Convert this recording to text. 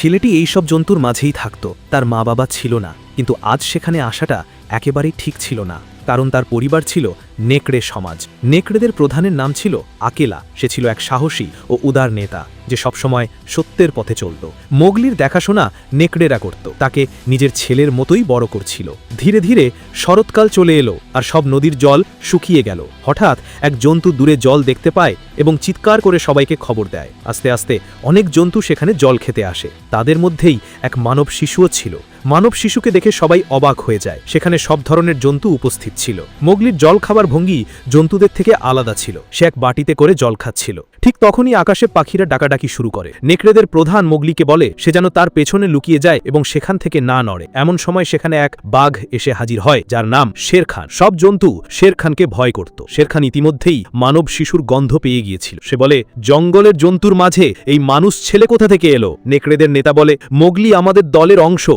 ছেলেটি এইসব জন্তুর মাঝেই থাকত। তার মা বাবা ছিল না, কিন্তু আজ সেখানে আসাটা একেবারেই ঠিক ছিল না, কারণ তার পরিবার ছিল নেকড়ে সমাজ। নেকড়েদের প্রধানের নাম ছিল আকেলা। সে ছিল এক সাহসী ও উদার নেতা, যে সবসময় সত্যের পথে চলত। মোগলির দেখাশোনা নেকড়েরা করত। তাকে নিজের ছেলের মতোই বড় করছিল। ধীরে ধীরে শরৎকাল চলে এলো আর সব নদীর জল শুকিয়ে গেল। হঠাৎ এক জন্তু দূরে জল দেখতে পায় এবং চিৎকার করে সবাইকে খবর দেয়। আস্তে আস্তে অনেক জন্তু সেখানে জল খেতে আসে। তাদের মধ্যেই এক মানব শিশুও ছিল। মানব শিশুকে দেখে সবাই অবাক হয়ে যায়। সেখানে সব ধরনের জন্তু উপস্থিত ছিল। মোগলির জল খাবার ভঙ্গি জন্তুদের থেকে আলাদা ছিল। সে এক বাটিতে করে জল খাচ্ছিল। ঠিক তখনই আকাশে পাখিরা ডাকাডাকি শুরু করে। নেকড়েদের প্রধান মোগলিকে বলে, সে যেন তার পেছনে লুকিয়ে যায় এবং সেখান থেকে না নড়ে। এমন সময় সেখানে এক বাঘ এসে হাজির হয়, যার নাম শের খান সব জন্তু শের খানকে ভয় করত। শের খান ইতিমধ্যেই মানব শিশুর গন্ধ পেয়ে গিয়েছিল। সে বলে, জঙ্গলের জন্তুর মাঝে এই মানুষ ছেলে কোথা থেকে এলো? নেকড়েদের নেতা বলে, মোগলি আমাদের দলের অংশ।